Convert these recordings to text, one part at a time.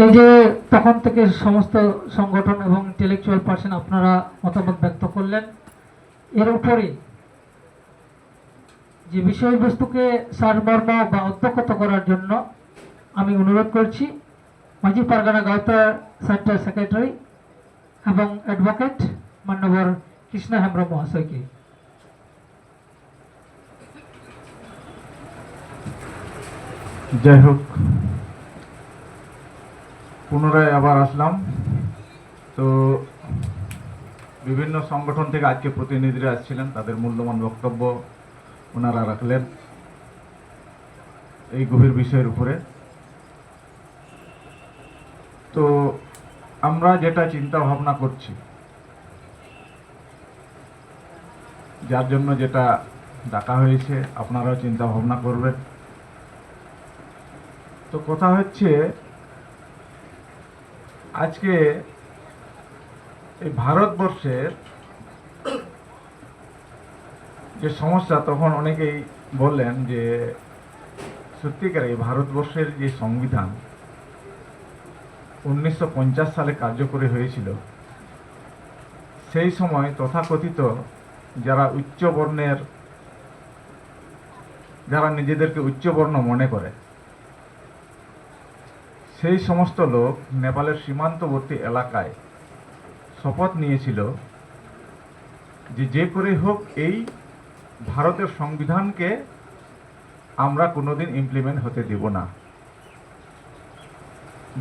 এই যে তখন থেকে সমস্ত সংগঠন এবং ইন্টেলেকচুয়াল পার্সন আপনারা মতামত ব্যক্ত করলেন, এর উপরে যে বিষয়বস্তুকে সারমর্ম বা অধ্যক্ষত করার জন্য আমি অনুরোধ করছি, মাঝি পারগানা গাওতা সেন্টার সেক্রেটারি এবং অ্যাডভোকেট মান্যবর কৃষ্ণ হেমব্রম মহাশয়কে। যাই হোক পুনরায় আবার আসলাম। তো বিভিন্ন সংগঠন থেকে আজকে প্রতিনিধিরা আসছিলেন, তাদের মূল্যবান বক্তব্য ওনারা রাখলেন এই গভীর বিষয়ের উপরে। তো আমরা যেটা চিন্তা ভাবনা করছি, যার জন্য যেটা ডাকা হয়েছে, আপনারাও চিন্তা ভাবনা করবেন। তো কথা হচ্ছে আজকে এই ভারতবর্ষের যে সমস্যা, তখন অনেকেই বললেন যে সত্যিকার এই ভারতবর্ষের যে সংবিধান উনিশশো পঞ্চাশ সালে কার্যকরী হয়েছিল, সেই সময় তথাকথিত যারা উচ্চ বর্ণের যারা নিজেদেরকে উচ্চবর্ণ মনে করে সেই সমস্ত লোক নেপালের সীমান্তবর্তী এলাকায় শপথ নিয়েছিল যে যে করে হোক এই ভারতের সংবিধানকে আমরা কোনোদিন ইমপ্লিমেন্ট হতে দেব না।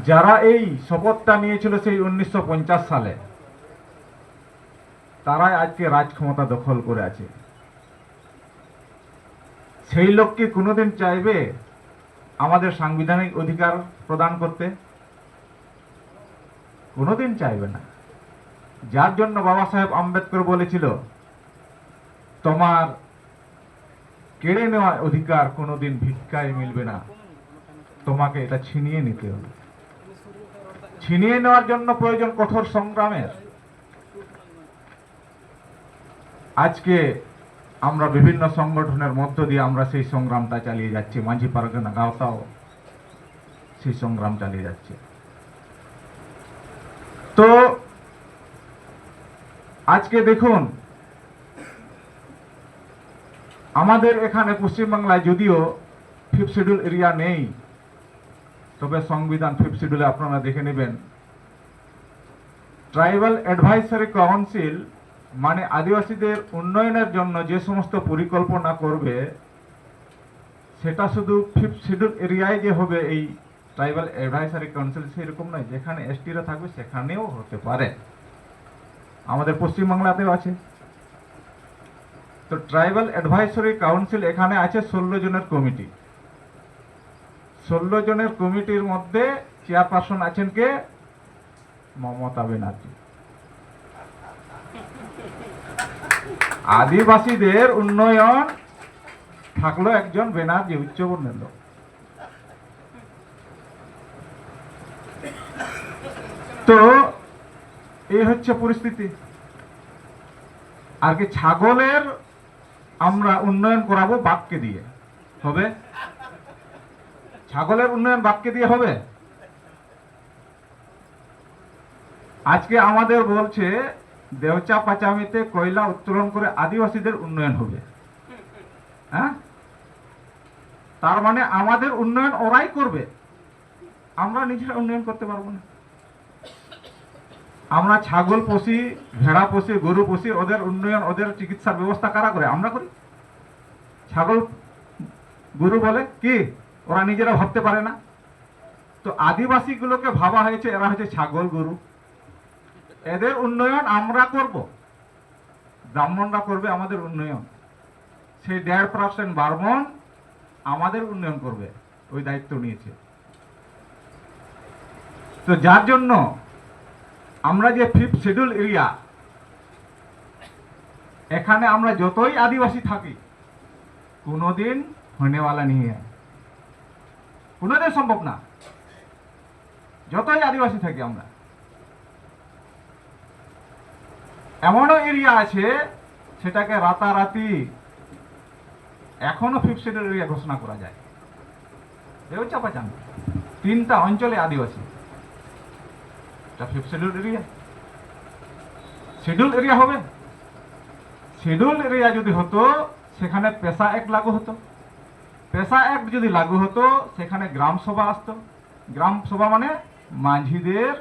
যারা এই শপথটা নিয়েছিল সেই উনিশশো পঞ্চাশ সালে, তারাই আজকে রাজ ক্ষমতা দখল করে আছে। সেই লোককে কোনোদিন চাইবে আমাদের সাংবিধানিক অধিকার প্রদান করতে কোনোদিন চাইবে না। যার জন্য বাবা সাহেব আম্বেদকর বলেছিল, তোমার কেড়ে নেওয়ার অধিকার কোনোদিন ভিক্ষায় মিলবে না। তোমাকে এটা ছিনিয়ে নিতে হবে। ছিনিয়ে নেওয়ার জন্য প্রয়োজন কঠোর সংগ্রামের। আজকে আমরা বিভিন্ন সংগঠনের মধ্য দিয়ে আমরা সেই সংগ্রামটা চালিয়ে যাচ্ছি। মাঝি পারগানা গাওতাও সেই সংগ্রাম চালিয়ে যাচ্ছে। তো আজকে দেখুন, আমাদের এখানে পশ্চিমবাংলায় যদিও ফিফথ শিডিউল এরিয়া নেই, তবে সংবিধান ফিফথ শিডিউলে আপনারা দেখে নেবেন। ট্রাইবাল অ্যাডভাইসারি কাউন্সিল মানে আদিবাসীদের উন্নয়নের জন্য যে সমস্ত পরিকল্পনা করবে, সেটা শুধু ফিফথ শিডিউল এরিয়ায় যে হবে, এই ট্রাইবাল অ্যাডভাইসারি কাউন্সিল সেরকম নয়, যেখানে এসটিরা থাকবে সেখানেও হতে পারে। আমাদের পশ্চিমবাংলাতেও আছে। তো ট্রাইবাল অ্যাডভাইসারি কাউন্সিল এখানে আছে ষোলো জনের কমিটি। ষোলো জনের কমিটির মধ্যে চেয়ারপারসন আছেন কে? মমতা ব্যানার্জি। আদিবাসীদের উন্নয়ন থাকল একজন ব্যানার্জি উচ্চবর্ণের লোক। তো, এই হচ্ছে পরিস্থিতি। আর কি ছাগলের আমরা উন্নয়ন করাবো বাঘকে দিয়ে, হবে? ছাগলের উন্নয়ন বাক্যে দিয়ে হবে? আজকে আমাদের বলছে দেওচা পাচামিতে কয়লা উত্তোলন করে আদিবাসীদের উন্নয়ন হবে। হ্যাঁ? তার মানে আমাদের উন্নয়ন ওরাই করবে। আমরা নিজেরা উন্নয়ন করতে পারব না। আমরা ছাগল পুষি ভেড়া পুষি গরু পুষি ওদের উন্নয়ন, ওদের চিকিৎসার ব্যবস্থা কারা করে? আমরা করি। ছাগল, গরু বলে কি? ওরা নিজেরা ভাবতে পারে না। তো আদিবাসীগুলোকে ভাবা হয়েছে, এরা হচ্ছে ছাগল, গরু। এদের উন্নয়ন আমরা করব। ব্রাহ্মণরা করবে আমাদের উন্নয়ন। সেই দেড় পার্সেন্ট ব্রাহ্মণ আমাদের উন্নয়ন করবে, ওই দায়িত্ব নিয়েছে। তো যার জন্য আমরা যে ফিফথ শিডিউল এরিয়া এখানে আমরা যতই আদিবাসী থাকি, কোনোদিন হনেওয়ালা নিয়ে কোনোদিন সম্ভব না। যতই আদিবাসী থাকি আমরা। এমনও এরিয়া আছে সেটাকে রাতারাতি এখনও ফিফথ শিডিউল এরিয়া ঘোষণা করা যায়। চাপাচান তিনটা অঞ্চলে আদিবাসী। এটা শিডিউল এরিয়া শিডিউল এরিয়া হবে। শিডিউল এরিয়া যদি হতো, সেখানে পেশা এক লাগু হতো। পেশা অ্যাক্ট যদি লাগু হতো, সেখানে গ্রাম সভা আসতো। গ্রাম মানে মাঝিদের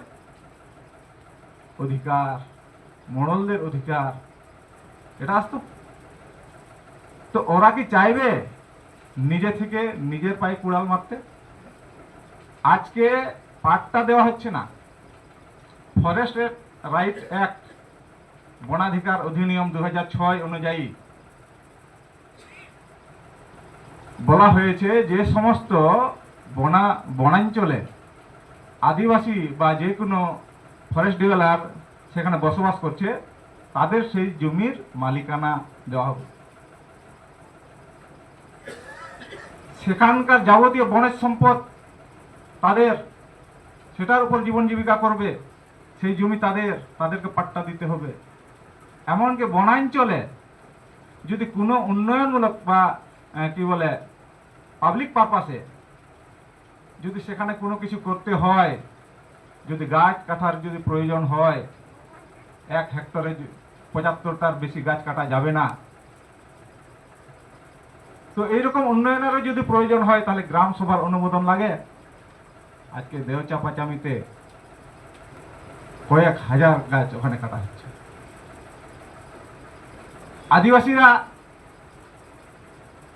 অধিকার। মোড়লদের অধিকার। এটা আসতো। তো ওরা কি চাইবে নিজে থেকে নিজের পায়ে কুড়াল মারতে? আজকে পাট্টা দেওয়া হচ্ছে না। ফরেস্ট রাইট অ্যাক্ট বনাধিকার অধিনিয়ম দু ছয় অনুযায়ী বলা হয়েছে যে সমস্ত বনা বনাঞ্চলে আদিবাসী বা যে কোনো ফরেস্ট ডিভেলার সেখানে বসবাস করছে, তাদের সেই জমির মালিকানা দেওয়া হবে। সেখানকার যাবতীয় বনের সম্পদ তাদের, সেটার উপর জীবন জীবিকা করবে, সেই জমি তাদের, তাদেরকে পাট্টা দিতে হবে। এমনকি বনাঞ্চলে যদি কোনো উন্নয়নমূলক বা কি বলে পাবলিক পারপাসে যদি সেখানে কোনো কিছু করতে হয়, যদি গাছ কাটার যদি প্রয়োজন হয় এক হেক্টরে পঁচাত্তরটার বেশি গাছ কাটা যাবে না। তো এইরকম উন্নয়নেরও যদি প্রয়োজন হয়, তাহলে গ্রাম সভার অনুমোদন লাগে। আজকে দেওচাপাচামিতে কয়েক হাজার গাছ ওখানে কাটা হচ্ছে। আদিবাসীরা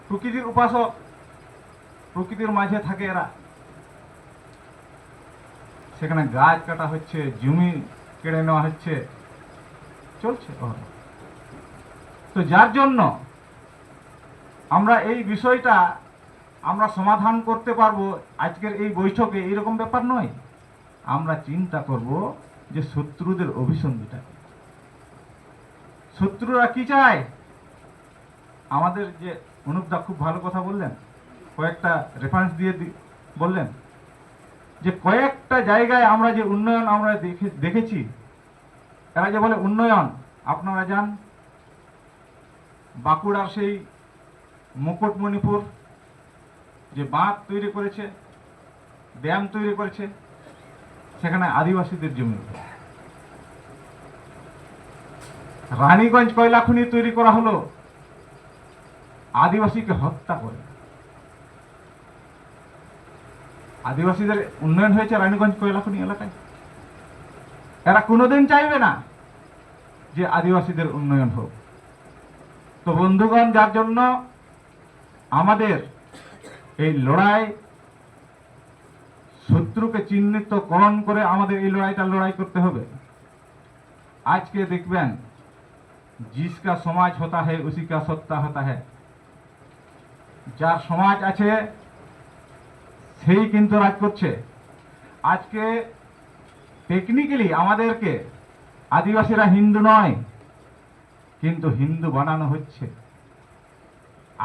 প্রকৃতির উপাসক, প্রকৃতির মাঝে থাকে এরা। সেখানে গাছ কাটা হচ্ছে, জমি কেড়ে নেওয়া হচ্ছে। চলছে। তো যার জন্য আমরা এই বিষয়টা আমরা সমাধান করতে পারব আজকের এই বৈঠকে, এইরকম ব্যাপার নয় আমরা চিন্তা করব যে শত্রুদের অভিসন্ধিটা। শত্রুরা কি চায় আমাদের যে অনুপদা খুব ভালো কথা বললেন, কয়েকটা রেফারেন্স দিয়ে বললেন যে কয়েকটা জায়গায় আমরা যে উন্নয়ন আমরা দেখে, দেখেছি এরা যে বলে উন্নয়ন, আপনারা যান বাঁকুড়ার সেই মুকুটমণিপুর, যে বাঁধ তৈরি করেছে, ড্যাম তৈরি করেছে, সেখানে আদিবাসীদের জমি। রানীগঞ্জ কয়লা খনি তৈরি করা হলো, আদিবাসীকে হত্যা করে। আদিবাসীদের উন্নয়ন হয়েছে রানীগঞ্জ কয়লা খনি এলাকায়? এরা কোনোদিন চাইবে না যে আদিবাসীদের উন্নয়ন হোক তো বন্ধুগণ যার জন্য আমাদের এই লড়াই শত্রুকে চিহ্নিতকরণ করে আমাদের এই লড়াইটা লড়াই করতে হবে আজকে দেখবেন जिसका সমাজ হতা है उसी का সত্তা হতা है যার সমাজ আছে সেই কিন্তু রাজ করছে আজকে টেকনিক্যালি আমাদেরকে আদিবাসীরা হিন্দু নয়, কিন্তু হিন্দু বানানো হচ্ছে।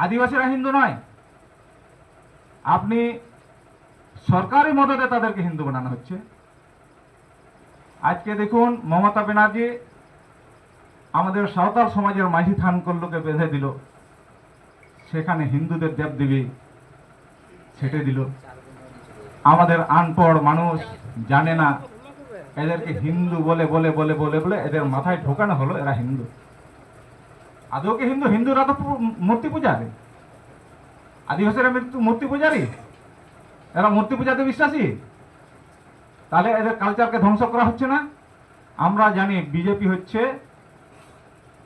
আদিবাসীরা হিন্দু নয়। আপনি সরকারি মদতে তাদেরকে হিন্দু বানানো হচ্ছে। আজকে দেখুন মমতা ব্যানার্জি আমাদের সাঁওতাল সমাজের মাঝি থান কল্লকে বেঁধে দিল। সেখানে হিন্দুদের দেবদেবী ছেটে দিল। আমাদের আনপড় মানুষ জানে না এদেরকে হিন্দু বলে বলে বলে বলে বলে এদের মাথায় ঢোকানো হলো, এরা হিন্দু। আদৌ কি হিন্দু? হিন্দুরা তো মূর্তি পূজারি। আদিবাসীরা মূর্তি পূজারি? এরা মূর্তি পূজাতে বিশ্বাসী? তাহলে এদের কালচারকে ধ্বংস করা হচ্ছে না? আমরা জানি বিজেপি হচ্ছে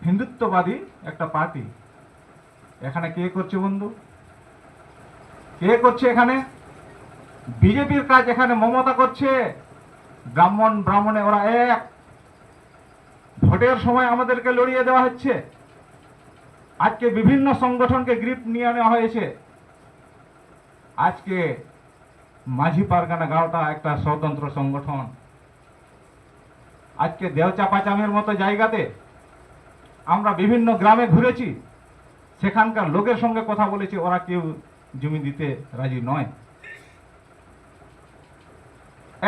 হিন্দুত্ববাদী একটা পার্টি। এখানে কে করছে বন্ধু? কে করছে এখানে? বিজেপির কাজ এখানে মমতা করছে। ব্রাহ্মণ, ব্রাহ্মণে ওরা এক। ভোটের সময় আমাদেরকে লড়িয়ে দেওয়া হচ্ছে। আজকে বিভিন্ন সংগঠনকে গ্রিপ নিয়ে নেওয়া হয়েছে। আজকে মাঝি পারগানা গাঁওটা একটা স্বতন্ত্র সংগঠন। আজকে দেওচাপাচামের মতো জায়গাতে আমরা বিভিন্ন গ্রামে ঘুরেছি। সেখানকার লোকের সঙ্গে কথা বলেছি, ওরা কেউ জমি দিতে রাজি নয়।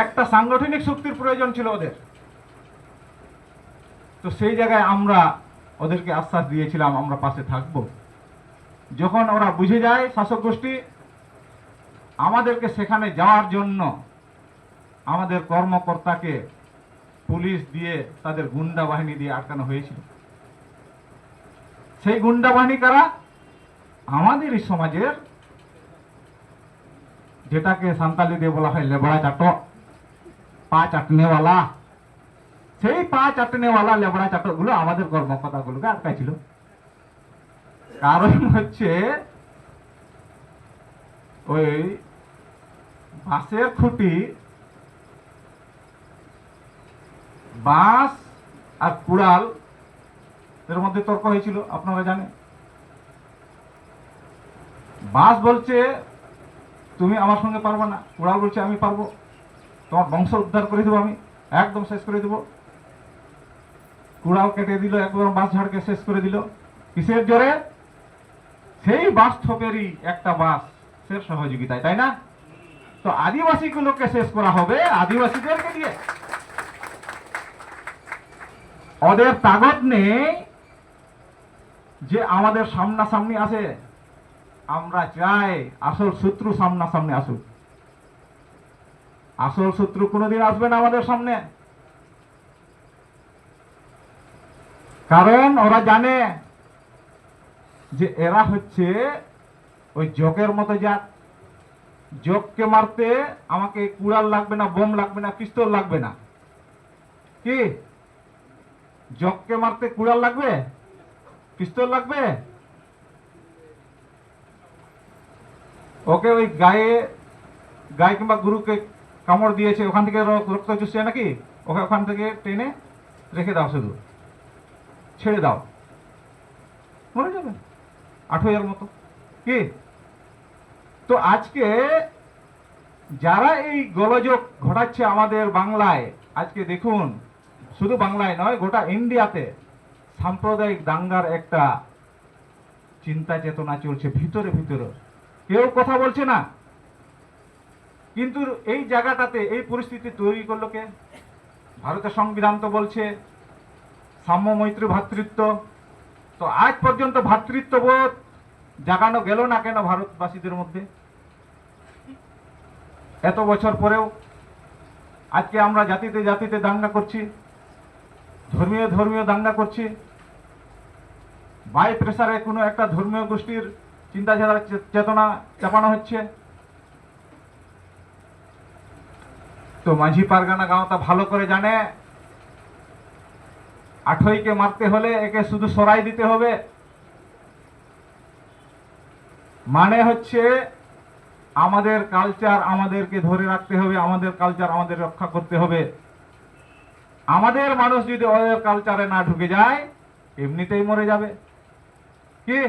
একটা সাংগঠনিক শক্তির প্রয়োজন ছিল ওদের। তো সেই জায়গায় আমরা ওদেরকে আশ্বাস দিয়েছিলাম, আমরা পাশে থাকব। যখন ওরা বুঝে যায়, শাসক গোষ্ঠী, আমাদেরকে সেখানে যাওয়ার জন্য আমাদের কর্মকর্তাকে পুলিশ দিয়ে তাদের গুন্ডা বাহিনী দিয়ে আটকানো হয়েছিল। সেই গুন্ডা বাহিনী কারা? আমাদের সমাজের, যেটাকে সান্তালি দিয়ে বলা হয় লেবড়া চাটক। পা চাটনেওয়ালা সেই পা চাটনেওয়ালা লেবড়া চাটকগুলো আমাদের কর্মকর্তাগুলোকে আটকাইছিল। কারণ হচ্ছে, ওই বাঁশের খুঁটি, বাঁশ আর কুড়াল, এর মধ্যে তর্ক হয়েছিল, আপনারা জানেন। বাঁশ বলছে, তুমি আমার সঙ্গে পারবে না। কুড়াল বলছে, আমি পারব। তোমার বংশ উদ্ধার করে দেবো আমি, একদম শেষ করে দেবো। কুড়াল কেটে দিল, একদম বাঁশ ঝাড়কে শেষ করে দিল। কিসের জোরে? সেই বাঁশ থোপেরই একটা বাঁশ সে সহযোগিতায়, তাই না? তো আদিবাসীগুলোকে শেষ করা হবে, আদিবাসীদেরকে দিয়ে। ওদের তাগত নেই যে আমাদের সামনাসামনি আসে। আমরা চাই আসল শত্রু সামনাসামনি আসুক। আসল শত্রু কোনোদিন আসবে না আমাদের সামনে। কারণ ওরা জানে যে এরা হচ্ছে ওই জকের মতো জাত। জককে মারতে আমাকে কুড়াল লাগবে না, বোম লাগবে না, পিস্তল লাগবে না। কি? জককে মারতে কুড়াল লাগবে? পিস্তল লাগবে? ওকে ওই গায়ে গায়ে কিংবা গুরুকে কামড় দিয়েছে, ওখান থেকে রক্ত চুষছে নাকি? ওকে ওখান থেকে টেনে রেখে দাও শুধু। ছেড়ে দাও। মরে যাবে। আঠেরোর মতো। কি? তো আজকে যারা এই গোলযোগ ঘটাচ্ছে আমাদের বাংলায়, আজকে দেখুন, শুধু বাংলায় নয়, গোটা ইন্ডিয়াতে সাম্প্রদায়িক দাঙ্গার একটা চিন্তা চেতনা চলছে ভিতরে ভিতরে। কেউ কথা বলছে না। কিন্তু এই জায়গাটাতে এই পরিস্থিতি তৈরি করল কে? ভারতের সংবিধান তো বলছে সাম্য মৈত্রী ভ্রাতৃত্ব তো আজ পর্যন্ত ভ্রাতৃত্ববোধ জাগানো গেল না কেন ভারতবাসীদের মধ্যে? এত বছর পরেও আজকে আমরা জাতিতে জাতিতে দাঙ্গা করছি, ধর্মীয় ধর্মীয় দাঙ্গা করছি। বাই প্রেসারে কোনো একটা ধর্মীয় গোষ্ঠীর চিন্তাধারা চেতনা চাপানো হচ্ছে। তো মাঝি পারগানা গাঁওটা ভালো করে জানে। আঠইকে মারতে হলে একে শুধু সরাই দিতে হবে। মানে হচ্ছে আমাদের কালচার আমাদেরকে ধরে রাখতে হবে, আমাদের কালচার আমাদের রক্ষা করতে হবে। আমাদের মানুষ যদি ওদের কালচারে না ঢুকে যায়, এমনিতেই মরে যাবে। কি?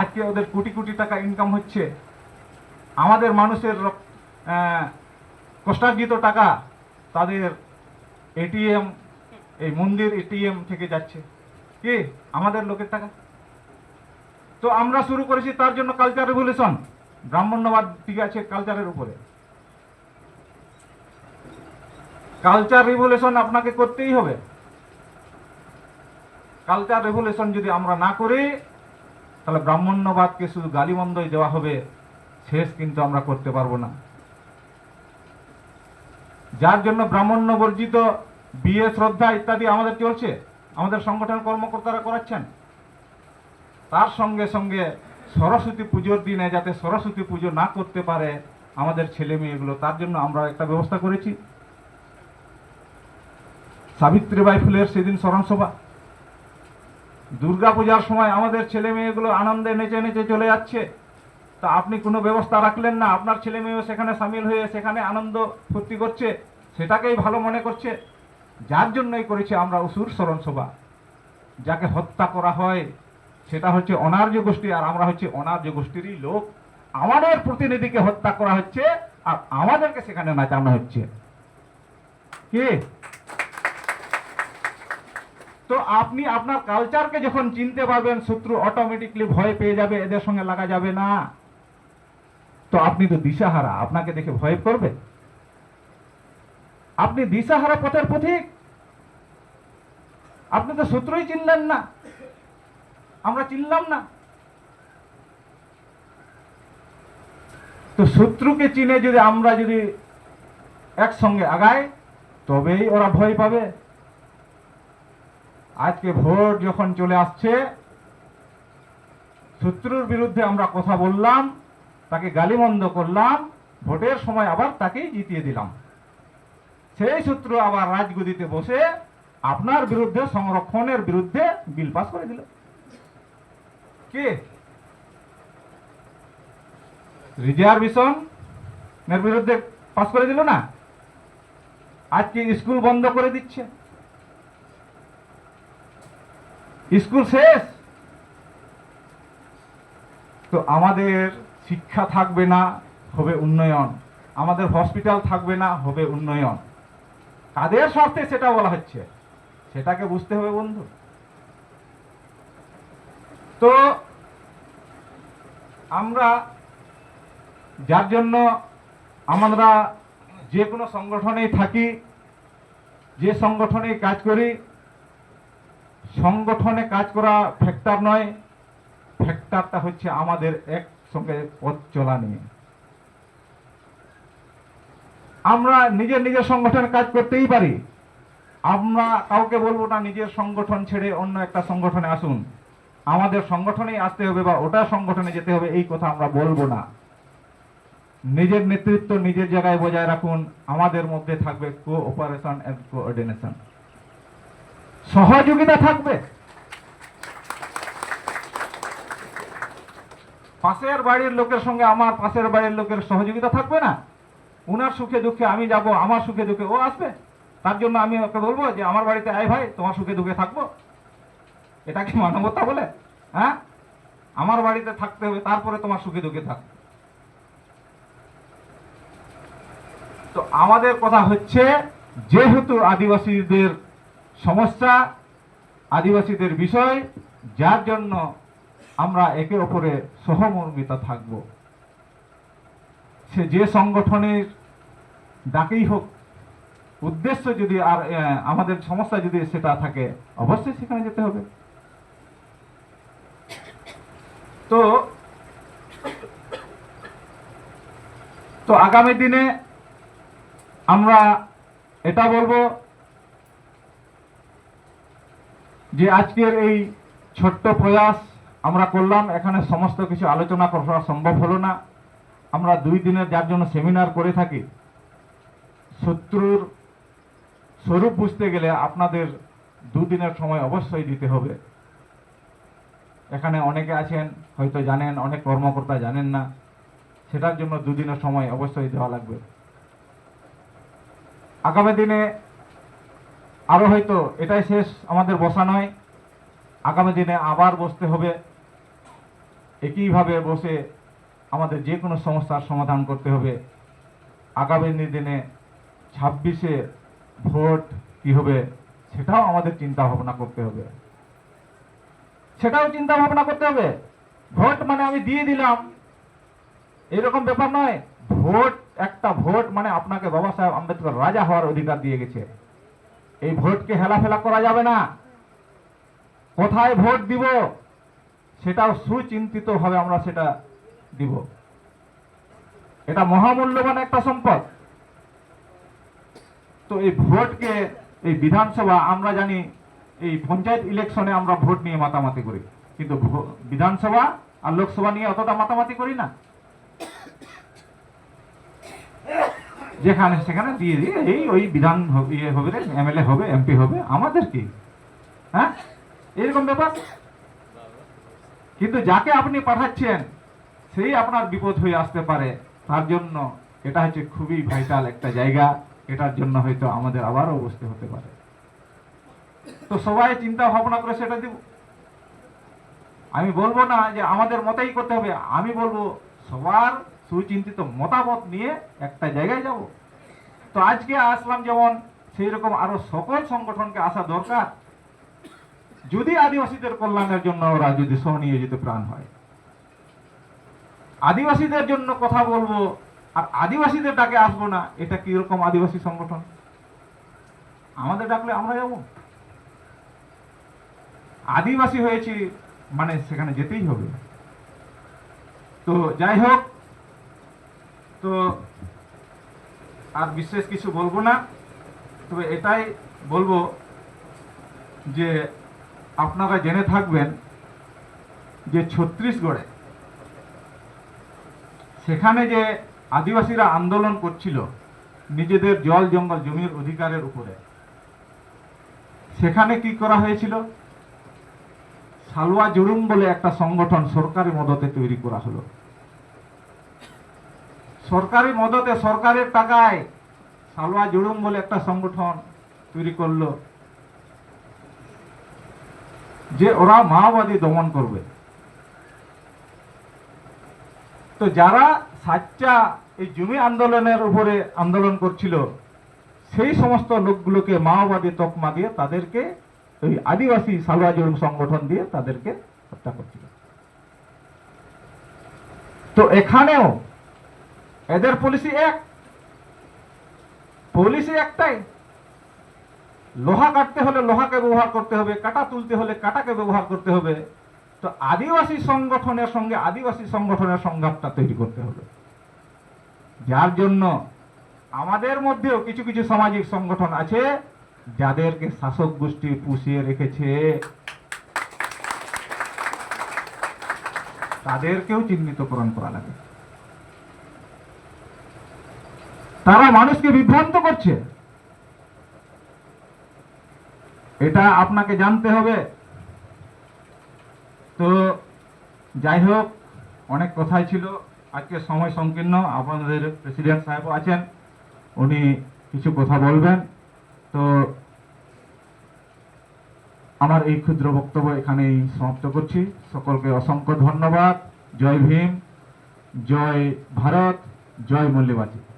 আজকে ওদের কোটি কোটি টাকা ইনকাম হচ্ছে। আমাদের মানুষের কষ্টার্জিত টাকা তাদের এটিএম এই মন্দির এটিএম থেকে যাচ্ছে। কি? আমাদের লোকের টাকা। তো আমরা শুরু করেছি তার জন্য কালচার রেভলিউশন ব্রাহ্মণ্যবাদ ঠিক আছে কালচারের উপরে। কালচার রেভলিউশন আপনাকে করতেই হবে। কালচার রেভলিউশন যদি আমরা না করি তাহলে ব্রাহ্মণ্যবাদকে শুধু গালিমন্দই দেওয়া হবে, শেষ কিন্তু আমরা করতে পারব না। যার জন্য ব্রাহ্মণ্য বর্জিত বিয়ে, শ্রদ্ধা ইত্যাদি আমাদের চলছে আমাদের সংগঠন কর্মকর্তারা করাচ্ছেন। তার সঙ্গে সঙ্গে সরস্বতী পুজোর দিনে যাতে সরস্বতী পুজো না করতে পারে আমাদের ছেলে মেয়েগুলো, তার জন্য আমরা একটা ব্যবস্থা করেছি। সাবিত্রীবাই ফুলের সেদিন স্মরণসভা। দুর্গা পূজার সময় আমাদের ছেলে মেয়েগুলো আনন্দে নেচে নেচে চলে যাচ্ছে। তা আপনি কোনো ব্যবস্থা রাখলেন না? আপনার ছেলে মেয়েও সেখানে সামিল হয়ে সেখানে আনন্দ ফুর্তি করছে, সেটাকেই ভালো মনে করছে। যার জন্যই করেছে আমরা অসুর স্মরণ সভা যাকে হত্যা করা হয়, সেটা হচ্ছে অনার্য গোষ্ঠী, আর আমরা হচ্ছে অনার্য গোষ্ঠীরই লোক। আমাদের প্রতিনিধিকে হত্যা করা হচ্ছে, আর আমাদেরকে সেখানে নাচানো হচ্ছে। কি? তো আপনি আপনার কালচারকে যখন চিনতে পারবেন, শত্রু অটোমেটিকলি ভয় পেয়ে যাবে, এদের সঙ্গে লাগা যাবে না। তো আপনি তো দিশাহারা, আপনাকে দেখে ভয় করবে। আপনি দিশাহারা পথের পথিক। আপনি তো শত্রুই চিনলেন না। আমরা চিনলাম না। তো শত্রুকে চিনে যদি আমরা যদি একসঙ্গে আগাই, তবেই ওরা ভয় পাবে। আজকে ভোট যখন চলে আসছে, শত্রুর বিরুদ্ধে আমরা কথা বললাম, তাকে গালিমন্দ করলাম, ভোটের সময় আবার তাকেই জিতিয়ে দিলাম। সেই শত্রু আবার রাজগদিতে বসে আপনার বিরুদ্ধে, সংরক্ষণের বিরুদ্ধে বিল পাস করে দিল। কে? রিজার্ভেশন এর বিরুদ্ধে পাস করে দিল না? আজকে স্কুল বন্ধ করে দিচ্ছে। স্কুল শেষ? তো আমাদের শিক্ষা থাকবে না, হবে উন্নয়ন। আমাদের হসপিটাল থাকবে না, হবে উন্নয়ন। কাদের স্বার্থে সেটা বলা হচ্ছে? সেটাকে বুঝতে হবে, বন্ধু। তো আমরা, যার জন্য আমরা যে কোনো সংগঠনেই থাকি, যে সংগঠনে কাজ করি সংগঠনে কাজ করা ফ্যাক্টর নয় ফ্যাক্টরটা হচ্ছে আমাদের একসঙ্গে পথ চলা নিয়ে। আমরা নিজের নিজের সংগঠনে কাজ করতেই পারি। আমরা কাউকে বলব না, নিজের সংগঠন ছেড়ে অন্য একটা সংগঠনে আসুন। আমাদের সংগঠনেই আসতে হবে বা ওটা সংগঠনে যেতে হবে, এই কথা আমরা বলব না। নিজের নেতৃত্ব নিজের জায়গায় বজায় রাখুন। আমাদের মধ্যে থাকবে কোঅপারেশন এন্ড কোঅর্ডিনেশন সহযোগিতা থাকবে। পাশের বাড়ির লোকের সঙ্গে আমার পাশের বাড়ির লোকের সহযোগিতা থাকবে না? উনার সুখে দুঃখে আমি যাব, আমার সুখে দুঃখে ও আসবে? তার জন্য আমি ওকে বলব যে, আমার বাড়িতে আয় ভাই, তোমার সুখে দুঃখে থাকব। এটা কি মানবতা বলে? হ্যাঁ? আমার বাড়িতে থাকতে হবে, তারপরে তোমার সুখে দুঃখে থাকবে তো আমাদের কথা হচ্ছে, যেহেতু আদিবাসীদের সমস্যা আদিবাসীদের বিষয়, যার জন্য আমরা একে অপরে সহমর্মিতা থাকব। সে যে সংগঠনের ডাকেই হোক, উদ্দেশ্য যদি আর আমাদের সমস্যা যদি সেটা থাকে, অবশ্যই সেখানে যেতে হবে। তো তো আগামী দিনে আমরা এটা বলব যে আজকের এই ছোট্ট প্রয়াস আমরা করলাম, এখানে সমস্ত কিছু আলোচনা করা সম্ভব হলো না। আমরা দুই দিনের যার জন্য সেমিনার করে থাকি, শত্রুর স্বরূপ বুঝতে গেলে আপনাদের দুদিনের সময় অবশ্যই দিতে হবে। এখানে অনেকে আছেন, হয়তো জানেন, অনেক কর্মকর্তা জানেন না, সেটার জন্য দুদিনের সময় অবশ্যই দেওয়া লাগবে। আগামী দিনে আরও হয়তো এটাই শেষ আমাদের বসা নয়। আগামী দিনে আবার বসতে হবে। একইভাবে বসে আমাদের যে কোনো সমস্যার সমাধান করতে হবে। আগামী দিনে ছাব্বিশে ভোট কি হবে, সেটাও আমাদের চিন্তা ভাবনা করতে হবে। সেটাও চিন্তা ভাবনা করতে হবে। ভোট মানে আমি দিয়ে দিলাম। এরকম ব্যাপার নয়। ভোট, একটা ভোট মানে আপনাকে বাবা সাহেব আম্বেদকর রাজা হওয়ার অধিকার দিয়ে গেছে। এই ভোটকে হেলাফেলা করা যাবে না। কোথায় ভোট দিব সেটাও সুচিন্তিত ভাবে আমরা সেটা দিব। এটা মহামূল্যবান একটা সম্পদ। তো এই ভোটকে এই বিধানসভা, আমরা জানি এই পঞ্চায়েত ইলেকশনে আমরা ভোট নিয়ে মাতামাতি করি। কিন্তু বিধানসভা আর লোকসভা নিয়ে অতটা মাতামাতি করি না। যেখানে সেখানে দিয়ে দিয়ে এই ওই বিধান ইয়ে হবে এমএলএ হবে, এমপি হবে, আমাদের কি? হ্যাঁ? এরকম ব্যাপার? কিন্তু যাকে আপনি পাঠাচ্ছেন, সেই আপনার বিপদ হয়ে আসতে পারে। তার জন্য এটা হচ্ছে খুবই ভাইটাল একটা জায়গা। এটার জন্য হয়তো আমাদের আবারও বসতে হতে পারে। তো সবাই চিন্তা ভাবনা করে সেটা দিব। আমি বলব না যে আমাদের মতেই করতে হবে। আমি বলব, সবার সুচিন্তিত মতামত নিয়ে একটা জায়গায় যাব। তো আজকে আসলাম যেমন সেই রকম আরও সকল সংগঠনকে আসা দরকার। যদি আদিবাসীদের কল্যাণের জন্য ওরা যদি স্বনিয়োজিত প্রাণ হয়। আদিবাসীদের জন্য কথা বলব, আর আদিবাসীদের ডাকে আসব না, এটা কি রকম আদিবাসী সংগঠন? আমাদের ডাকলে আমরা যাব। আদিবাসী হয়েছি মানে সেখানে যেতেই হবে। তো যাই হোক তো আর বিশেষ কিছু বলব না। তবে এটাই বলব যে আপনারা জেনে থাকবেন যে ছত্তিশগড়ে সেখানে যে আদিবাসীরা আন্দোলন করছিল, নিজেদের জল জঙ্গল জমির অধিকারের উপরে, সেখানে কি করা হয়েছিল? সালুয়া জুরুম বলে একটা সংগঠন সরকারি মদতে তৈরি করা হলো। সরকারি মদতে সরকারের টাকায় সালোয়া জুড়ুম বলে একটা সংগঠন তৈরি করল। যে ওরা মাওবাদী দমন করবে। তো যারা সাচ্চা এই জমি আন্দোলনের উপরে আন্দোলন করছিল, সেই সমস্ত লোকগুলোকে মাওবাদী তকমা দিয়ে তাদেরকে, ওই আদিবাসী সালোয়া জুড়ুম সংগঠন দিয়ে তাদেরকে হত্যা করছিল। তো এখানেও এদের পলিসি এক। পলিসি একটাই। লোহা কাটতে হলে লোহাকে ব্যবহার করতে হবে, কাটা তুলতে হলে কাটাকে ব্যবহার করতে হবে। তো আদিবাসী সংগঠনের সঙ্গে আদিবাসী সংগঠনের সংঘাতটা তৈরি করতে হবে। যার জন্য আমাদের মধ্যেও কিছু কিছু সামাজিক সংগঠন আছে, যাদেরকে শাসক গোষ্ঠী পুষিয়ে রেখেছে। তাদেরকেও চিহ্নিতকরণ করা লাগে। তারা মানুষকে বিভ্রান্ত করছে। এটা আপনাকে জানতে হবে। তো যাই হোক, অনেক কথাই ছিল। আজকে সময় সংকীর্ণ। আপনাদের প্রেসিডেন্ট সাহেব আছেন। উনি কিছু কথা বলবেন। তো আমার এই ক্ষুদ্র বক্তব্য এখানেই সমাপ্ত করছি। সকলকে অসংখ্য ধন্যবাদ। জয় ভীম। জয় ভারত। জয় মল্লিবাজি